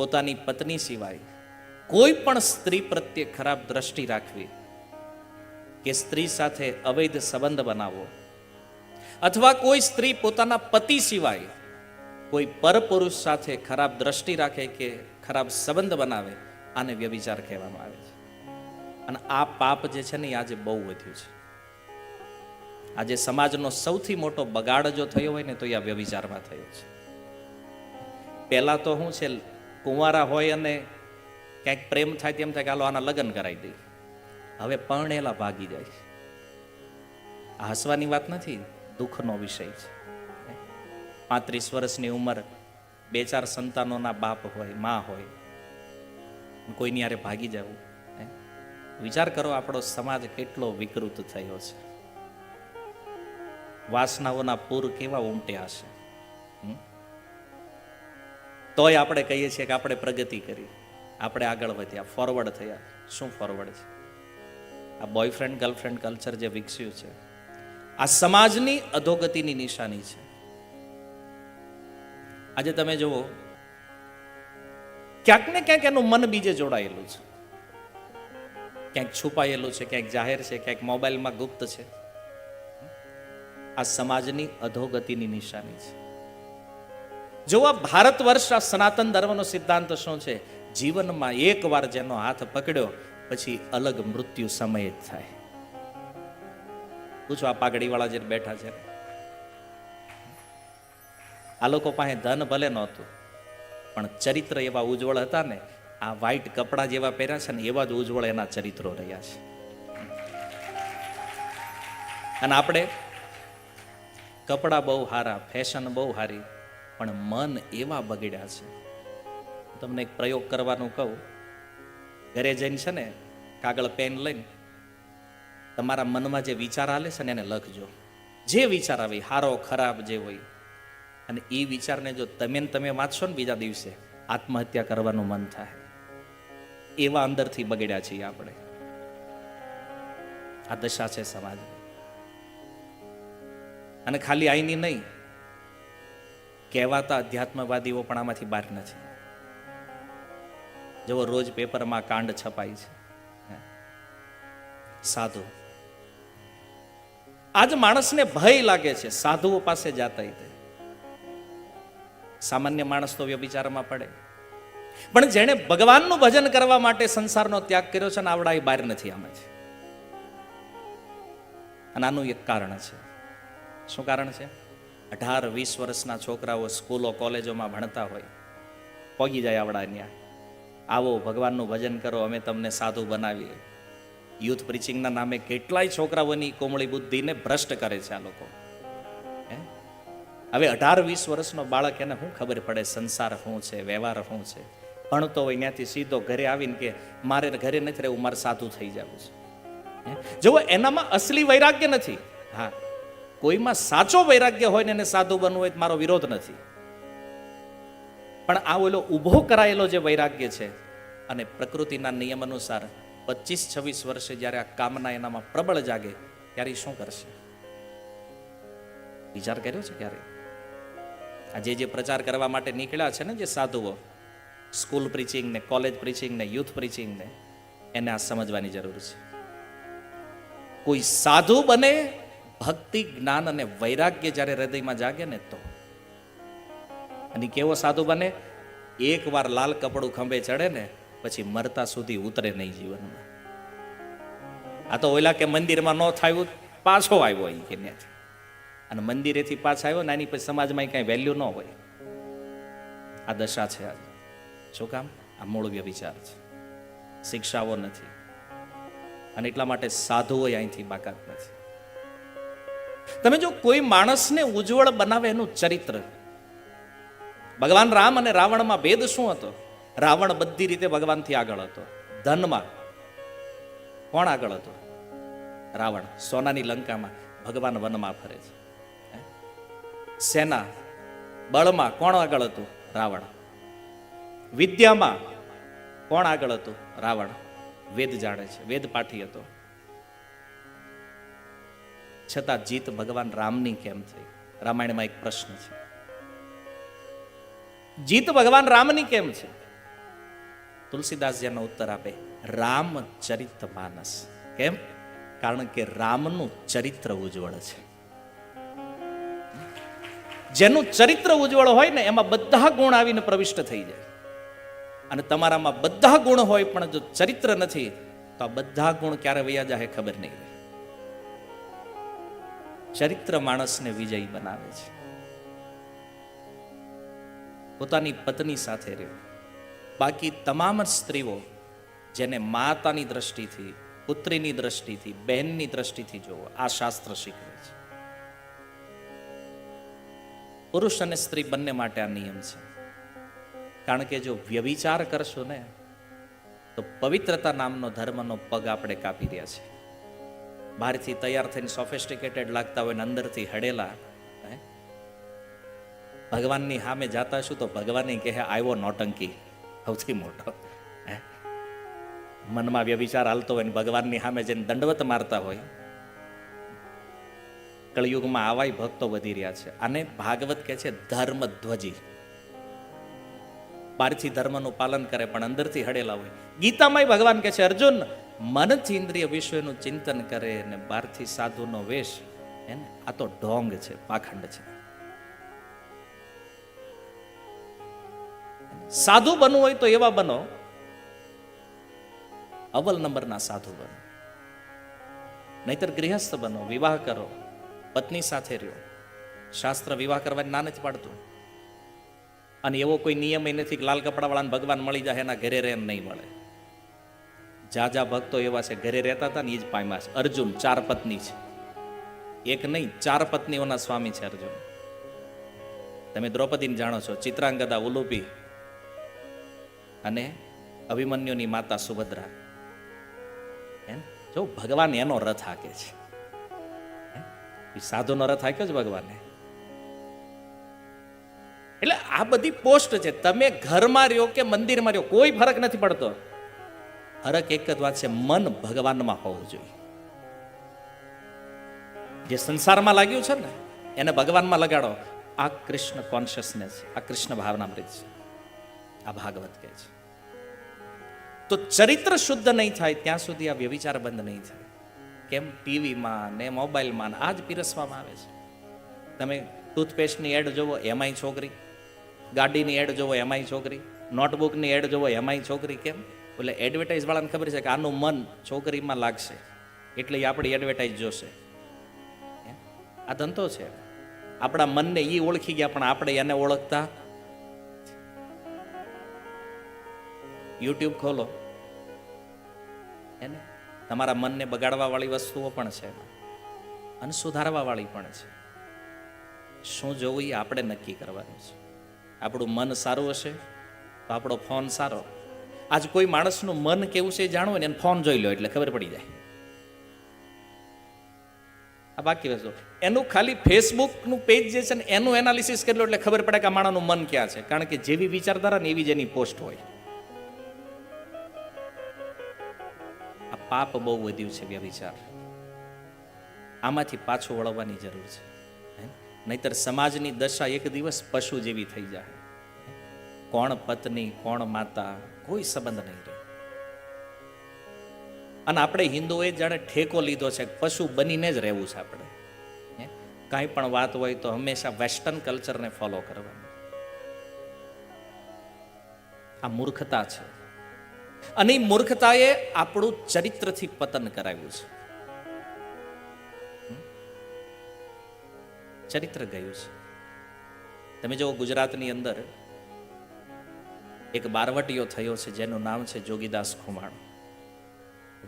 પોતાની પત્ની સિવાય કોઈ પણ સ્ત્રી પ્રત્યે ખરાબ દ્રષ્ટિ રાખવી કે સ્ત્રી સાથે અવૈધ સંબંધ બનાવવો અથવા કોઈ સ્ત્રી પોતાના પતિ સિવાય કોઈ પરપુરુષ સાથે ખરાબ દ્રષ્ટિ રાખે કે ખરાબ સંબંધ બનાવે, આને વ્યભિચાર કહેવામાં આવે છે. અને આ પાપ જે છે ને આજે બહુ વધ્યું છે. આજે સમાજનો સૌથી મોટો બગાડ જો થયો હોય ને તો એ આ વ્યભિચારમાં થયો છે. પહેલા તો શું છે કુંવારા હોય અને ક્યાંક પ્રેમ થાય તેમ થાય કે હાલો આના લગ્ન કરાવી દઈ હવે પરણેલા ભાગી જાય આ હસવાની વાત નથી, દુઃખનો વિષય છે. પાંત્રીસ વર્ષની ઉંમર, બે ચાર સંતાનોના બાપ હોય, મા હોય, કોઈની યારે ભાગી જવું? વિચાર કરો આપણો સમાજ કેટલો વિકૃત થયો છે. વાસનાઓના પૂર કેવા ઉમટ્યા છે? તોય આપણે કહીએ છીએ કે આપણે પ્રગતિ કરી. આપણે આગળ વધ્યા. ફોરવર્ડ થયા. શું ફોરવર્ડ છે? આ બોયફ્રેન્ડ ગર્લફ્રેન્ડ કલ્ચર જે વિકસ્યું છે, આ સમાજની અધોગતિની નિશાની છે. આજે તમે જુઓ, ક્યાંક ને ક્યાંક એનું મન બીજે જોડાયેલું છે. ક્યાંક છુપાયેલું છે, ક્યાંક જાહેર છે, ક્યાંક મોબાઈલમાં ગુપ્ત છે. આ સમાજની અધોગતિની નિશાની છે. જો ભારત વર્ષ, આ સનાતન ધર્મનો સિદ્ધાંત શું છે? જીવનમાં એકવાર જેનો હાથ પકડ્યો, પછી અલગ મૃત્યુ સમય જ થાય. પૂછો, આ પાઘડીવાળા જે બેઠા છે. આ લોકો પાસે ધન ભલે નહોતું, પણ ચરિત્ર એવા ઉજ્જવળ હતા ને, આ વ્હાઈટ કપડાં જેવા પહેર્યા છે ને, એવા જ ઉજ્જવળ એના ચરિત્રો રહ્યા છે. અને આપણે કપડાં બહુ સારા ફેશન બહુ સારી પણ મન એવા બગડ્યા છે. તમને એક પ્રયોગ કરવાનું કહું. ઘરે જઈને છે ને, કાગળ, પેન લઈને તમારા મનમાં જે વિચાર આલે છે ને એને લખજો. જે વિચાર આવે સારો ખરાબ જે હોય. અને એ વિચારને જો તમે તમે વાંચશો ને બીજા દિવસે, આત્મહત્યા કરવાનું મન થાય. એવા અંદરથી બગડ્યા છીએ આપણે. આ દશા છે સમાજ અને ખાલી આઈની નહીં કહેવાતા અધ્યાત્મવાદીઓ પણ આમાંથી બહાર નથી. જેવો રોજ પેપરમાં કાંડ છપાય છે. સાધુ. આજ માણસને ભય લાગે છે. સાધુઓ પાસે જાતા તે. સામાન્ય માણસ તો વ્યભિચારમાં પડે. પણ જેણે ભગવાનનું ભજન કરવા માટે સંસારનો ત્યાગ કર્યો છે ને આવડા એ બહાર નથી આમાંથી અને આનું એક કારણ છે. શું કારણ છે? અઢાર, વીસ વર્ષના છોકરાઓ સ્કૂલો, કોલેજોમાં ભણતા હોય. પગી જાય આવડા ત્યાં આવો ભગવાનનું ભજન કરો, અમે તમને સાધુ બનાવીએ. યુથ પ્રીચિંગના નામે કેટલાય છોકરાઓની કોમળી બુદ્ધિને ભ્રષ્ટ કરે છે આ લોકો? હવે અઢાર, વીસ વર્ષનો બાળક એને શું ખબર પડે? સંસાર શું છે? વ્યવહાર શું છે? ભણતો હોય ત્યાંથી સીધો ઘરે આવીને કે, મારે ઘરે નથી રહેવું, મારે સાધુ થઈ જવું છે. જુઓ, એનામાં અસલી વૈરાગ્ય નથી. હા. કોઈમાં સાચો વૈરાગ્ય હોય ને એને સાધુ બનવું હોય મારો વિરોધ નથી. પણ આ ઓલો ઊભો કરાયેલો જે વૈરાગ્ય છે અને પ્રકૃતિના નિયમ અનુસાર પચીસ છવ્વીસ વર્ષે જ્યારે આ કામના એનામાં પ્રબળ જાગે, ત્યારે શું કરશે? વિચાર કર્યો છે ક્યારે? આ જે જે પ્રચાર કરવા માટે નીકળ્યા છે ને જે સાધુઓ, સ્કૂલ પ્રીચિંગ ને કોલેજ પ્રીચિંગ ને યુથ પ્રીચિંગ ને એને આ સમજવાની જરૂર છે. કોઈ સાધુ બને ભક્તિ, જ્ઞાન અને વૈરાગ્ય જ્યારે હૃદયમાં જાગે ને તો. અને કેવો સાધુ બને? એકવાર લાલ કપડું ખંભે ચડે ને, પછી મરતા સુધી ઉતરે નહીં જીવનમાં. આ તો ઓલા કે મંદિરમાં ન થયું, પાછો આવ્યો અહીં કે ત્યાંથી અને મંદિરેથી પાછો આવ્યો ને એની પછી સમાજમાં કાંઈ વેલ્યુ ન હોય. આ દશા છે આજે. શું કામ? આ મૂળ વ્યભિચાર છે. શિક્ષાઓ નથી. અને એટલા માટે સાધુઓ અહીંથી બાકાત નથી. તમે જો કોઈ માણસને ઉજ્જવળ બનાવે એનું ચરિત્ર. ભગવાન રામ અને રાવણમાં ભેદ શું હતો? રાવણ બધી રીતે ભગવાનથી આગળ હતો. ધનમાં કોણ આગળ હતો? રાવણ સોનાની લંકામાં ભગવાન વનમાં ફરે છે? સેના બળમાં કોણ આગળ હતું? રાવણ. વિદ્યામાં કોણ આગળ હતું? રાવણ. વેદ જાણે છે. વેદ પાઠી હતો. છતાં જીત ભગવાન રામની કેમ થઈ? રામાયણમાં એક પ્રશ્ન છે. જીત ભગવાન રામની કેમ છે? તુલસીદાસજી એનો ઉત્તર આપે, રામ ચરિત્ર માનસ. કેમ? કારણ કે રામનું ચરિત્ર ઉજ્જવળ છે. જેનું ચરિત્ર ઉજ્જવળ હોય ને, એમાં બધા ગુણ આવીને પ્રવિષ્ટ થઈ જાય. અને તમારામાં બધા ગુણ હોય, પણ જો ચરિત્ર નથી, તો આ બધા ગુણ ક્યારે વયા જાય ખબર નહીં ચરિત્ર માણસને વિજયી બનાવે છે. પોતાની પત્ની સાથે રહેવું બાકી તમામ સ્ત્રીઓ જેને માતાની દ્રષ્ટિથી, પુત્રીની દ્રષ્ટિથી, બહેનની દ્રષ્ટિથી જોવો, આ શાસ્ત્ર શીખવે છે. પુરુષ અને સ્ત્રી બંને માટે આ નિયમ છે. કારણ કે જો વ્યવિચાર કરશો ને, તો પવિત્રતા નામનો ધર્મનો પગ આપણે કાપી રહ્યા છે બહારથી તૈયાર થઈને સોફિસ્ટિકેટેડ લાગતા હોય ને અંદરથી હડેલા ભગવાનની સામે જાતા છું તો ભગવાન કહે આવ્યો નોટંકી સૌથી મોટો મનમાં વ્યવિચાર હાલતો હોય ભગવાનની સામે જઈને દંડવત મારતા હોય. કળિયુગમાં આવાય ભક્તો વધી રહ્યા છે. અને ભાગવત કહે છે ધર્મ ધ્વજી બહારથી ધર્મનું પાલન કરે, પણ અંદરથી હડેલા હોય. ગીતામાંય ભગવાન કહે છે, અર્જુન મનથી ઇન્દ્રિય વિશ્વનું ચિંતન કરે અને બહારથી સાધુનો વેશ, એને આ તો ઢોંગ છે, પાખંડ છે. સાધુ બનવું હોય તો એવા બનો અવ્વલ નંબરના સાધુ બનો. નહીતર ગૃહસ્થ બનો, વિવાહ કરો, પત્ની સાથે રહ્યો. શાસ્ત્ર વિવાહ કરવાની ના નથી પાડતું. અને એવો કોઈ નિયમ એ નથી કે લાલ કપડાવાળાને ભગવાન મળી જાય, એના ઘરે રહે નહીં મળે. જા જા ભક્તો એવા છે, ઘરે રહેતા હતા ને એ જ પામ્યા છે. અર્જુન ચાર પત્ની છે. એક નહીં, ચાર પત્નીઓના સ્વામી છે અર્જુન. તમે દ્રૌપદીને જાણો છો, ચિત્રાંગદા, ઉલુપી અને અભિમન્યુની માતા સુભદ્રા. જો ભગવાન એનો રથ હાકે છે. એ સાધુનો રથ હાક્યો છે ભગવાને? એટલે આ બધી પોસ્ટ છે. તમે ઘરમાં રહ્યો કે મંદિરમાં રહ્યો, કોઈ ફરક નથી પડતો. ફરક એક જ વાત છે, મન ભગવાનમાં હોવું જોઈએ. જે સંસારમાં લાગ્યું છે ને, એને ભગવાનમાં લગાડો. આ કૃષ્ણ કોન્શિયસનેસ આ કૃષ્ણ ભાવનામૃત છે. આ ભાગવત કહે છે. તો ચરિત્ર શુદ્ધ નહીં થાય, ત્યાં સુધી આ વ્યવિચાર બંધ નહીં થાય. કેમ? ટીવીમાં ને મોબાઈલમાં આ જ પીરસવામાં આવે છે. તમે ટૂથપેસ્ટની એડ જોવો, એમાંય છોકરી. ગાડીની એડ જોવો, એમાંય છોકરી. નોટબુકની એડ જોવો, એમાંય છોકરી. કેમ? એટલે એડવર્ટાઇઝવાળાને ખબર છે કે આનું મન છોકરીમાં લાગશે. એટલે એ આપણી એડવર્ટાઇઝ જોશે. આ ધંધો છે. આપણા મનને એ ઓળખી ગયા, પણ આપણે એને ઓળખતા? યુટ્યુબ ખોલો. એને તમારા મનને બગાડવા વાળી વસ્તુઓ પણ છે. અને સુધારવા વાળી પણ છે. શું જોવું એ આપણે નક્કી કરવાનું છે. આપણું મન સારું હશે તો આપણો ફોન સારો. આજ કોઈ માણસનું મન કેવું છે જાણવું ને, એને ફોન જોઈ લો એટલે ખબર પડી જાય. આ બાકી વસ્તુ. એનું ખાલી ફેસબુકનું પેજ જે છે ને, એનું એનાલિસિસ કરી લો એટલે ખબર પડે કે આ માણસનું મન ક્યાં છે. કારણ કે જેવી વિચારધારા ને એવી જ એની પોસ્ટ હોય. આ પાપ બહુ વધ્યું છે વ્યવિચાર. આમાંથી પાછું વળવાની જરૂર છે? નહીતર સમાજની દશા એક દિવસ પશુ જેવી થઈ જાય. કોણ પત્ની, કોણ માતા, કોઈ સંબંધ નહીં રહે અને આપણે હિન્દુઓએ જાણે ઠેકો લીધો છે પશુ બનીને જ રહેવું છે આપણે? કાંઈ પણ વાત હોય તો હંમેશા વેસ્ટર્ન કલ્ચરને ફોલો કરવાનું. આ મૂર્ખતા છે. અને મૂર્ખતાએ આપણું ચરિત્રથી પતન કરાવ્યું છે. ચરિત્ર ગયું છે. તમે જો ગુજરાતની અંદર એક બારવટીયો થયો છે, જેનું નામ છે જોગીદાસ ખુમાણ.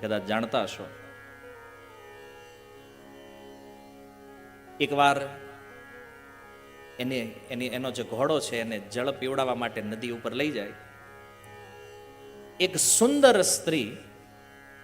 કદાચ જાણતા હશો. એકવાર એને, એની, એનો જે ઘોડો છે, એને જળ પીવડાવવા માટે નદી ઉપર લઈ જાય. એક સુંદર સ્ત્રી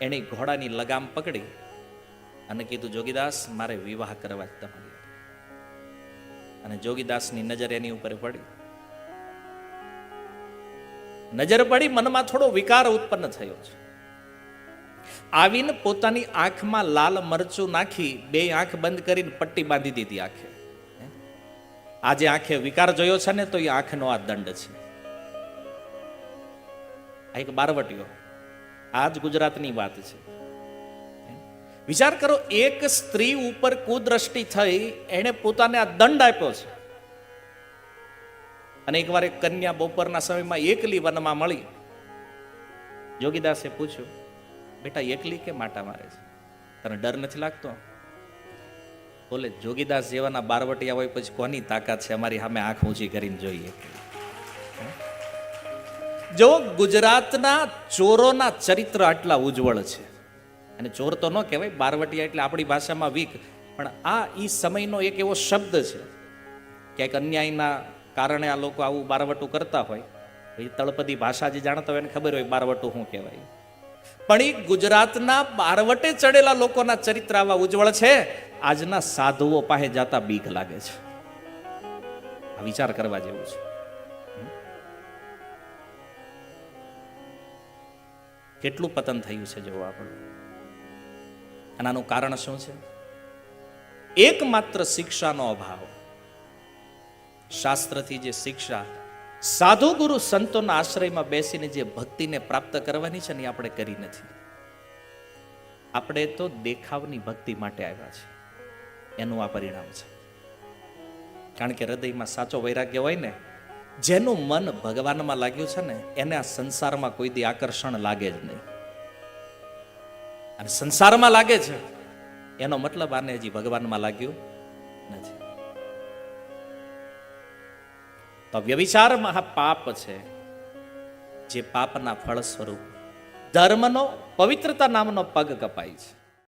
એની ઘોડાની લગામ પકડી અને કીધું, જોગીદાસ, મારે વિવાહ કરવા જ તમારી અને જોગીદાસની નજર એની ઉપર પડી. નજર પડી મનમાં થોડો વિકાર ઉત્પન્ન થયો છે. આવીને પોતાની આંખમાં લાલ મરચું નાખી બે આંખ બંધ કરીને પટ્ટી બાંધી દીધી આંખે. આજે આંખે વિકાર જોયો છે ને તો એ આંખનો આ દંડ છે. આ એક બારવટીઓ. આ જ ગુજરાતની વાત છે. વિચાર કરો, એક સ્ત્રી ઉપર કુદ્રષ્ટિ થઈ, એણે પોતાને આ દંડ આપ્યો છે. અને એકવાર એક કન્યા બપોરના સમયમાં એકલી વનમાં મળી જોગીદાસે પૂછ્યું, બેટા, એકલી કે માટા મારે છે? તને ડર નથી લાગતો? બોલે, જોગીદાસ જેવાના બારવટિયા હોય પછી કોની તાકાત છે? અમારી સામે આંખ ઊંચી કરીને જોઈએ. જો ગુજરાતના ચોરોના ચરિત્ર આટલા ઉજ્જવળ છે, અને ચોર તો ન કહેવાય, બારવટિયા એટલે આપણી ભાષામાં વીક, પણ આ ઈ સમયનો એક એવો શબ્દ છે. ક્યાંક અન્યાયના કારણે આ લોકો આવું બારવટું કરતા હોય. એ તળપદી ભાષા જે જાણતા હોય એને ખબર હોય બારવટું શું કહેવાય. પણ એ ગુજરાતના બારવટે ચડેલા લોકોના ચરિત્ર આવા ઉજ્જવળ છે. આજના સાધુઓ પાસે જાતા બીક લાગે છે. આ વિચાર કરવા જેવું છે. કેટલું પતન થયું છે જોવું આપણે. અને આનું કારણ શું છે? એકમાત્ર શિક્ષાનો અભાવ. શાસ્ત્રથી જે શિક્ષા સાધુ ગુરુ સંતોના આશ્રયમાં બેસીને જે ભક્તિને પ્રાપ્ત કરવાની છે ને આપણે કરી નથી. આપણે તો દેખાવની ભક્તિ માટે આવ્યા છે. એનું આ પરિણામ છે. કારણ કે હૃદયમાં સાચો વૈરાગ્ય હોય ને, જેનું મન ભગવાનમાં લાગ્યું છે ને, એને આ સંસારમાં કોઈ દી આકર્ષણ લાગે જ નહીં. અને સંસારમાં લાગે છે, એનો મતલબ આને હજી ભગવાનમાં લાગ્યું નથી. તો વ્યવિચારમાં આ પાપ છે, જે પાપના ફળ સ્વરૂપ ધર્મનો પવિત્રતા નામનો પગ કપાય છે.